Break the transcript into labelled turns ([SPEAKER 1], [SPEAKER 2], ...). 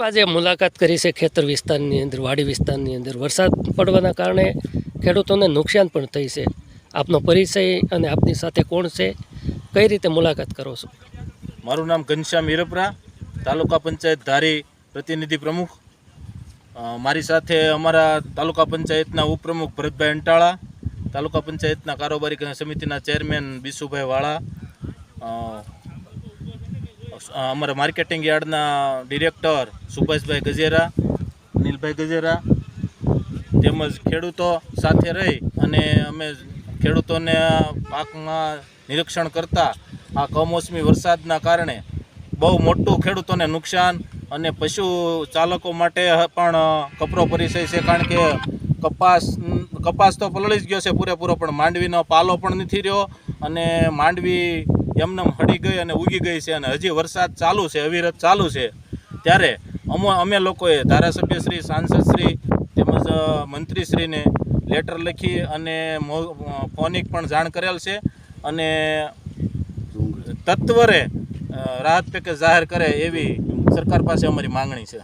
[SPEAKER 1] આજે મુલાકાત કરી છે ખેતર વિસ્તારની અંદર, વાડી વિસ્તારની અંદર. વરસાદ પડવાના કારણે ખેડૂતોને નુકસાન પણ થઈ છે. આપનો પરિચય અને આપની સાથે કોણ છે, કઈ રીતે મુલાકાત કરો છો?
[SPEAKER 2] મારું નામ ઘનશ્યામ હિરપરા, તાલુકા પંચાયત ધારી પ્રતિનિધિ પ્રમુખ. મારી સાથે અમારા તાલુકા પંચાયતના ઉપપ્રમુખ ભરતભાઈ અંટાળા, તાલુકા પંચાયતના કારોબારી સમિતિના ચેરમેન બીસુભાઈ વાળા અમારા માર્કેટિંગ યાર્ડના ડિરેક્ટર સુભાષભાઈ ગજેરા, નીલભાઈ ગજેરા, તેમજ ખેડૂતો સાથે રહી અને અમે ખેડૂતોને પાકમાં નિરીક્ષણ કરતા આ કમોસમી વરસાદના કારણે બહુ મોટું ખેડૂતોને નુકસાન અને પશુ ચાલકો માટે પણ કપરો પરિચય છે, કારણ કે કપાસ કપાસ તો પલળી જ ગયો છે પૂરેપૂરો, પણ માંડવીનો પાલો પણ નથી રહ્યો અને માંડવી એમનેમ હળી ગઈ અને ઉગી ગઈ છે અને હજી વરસાદ ચાલુ છે, અવિરત ચાલુ છે. ત્યારે અમો, અમે લોકોએ ધારાસભ્યશ્રી સાંસદશ્રી તેમજ મંત્રીશ્રીને લેટર લખી અને ફોનિક પણ જાણ કરેલ છે અને તત્વરે રાહત પેકેજ જાહેર કરે એવી સરકાર પાસે અમારી માંગણી છે.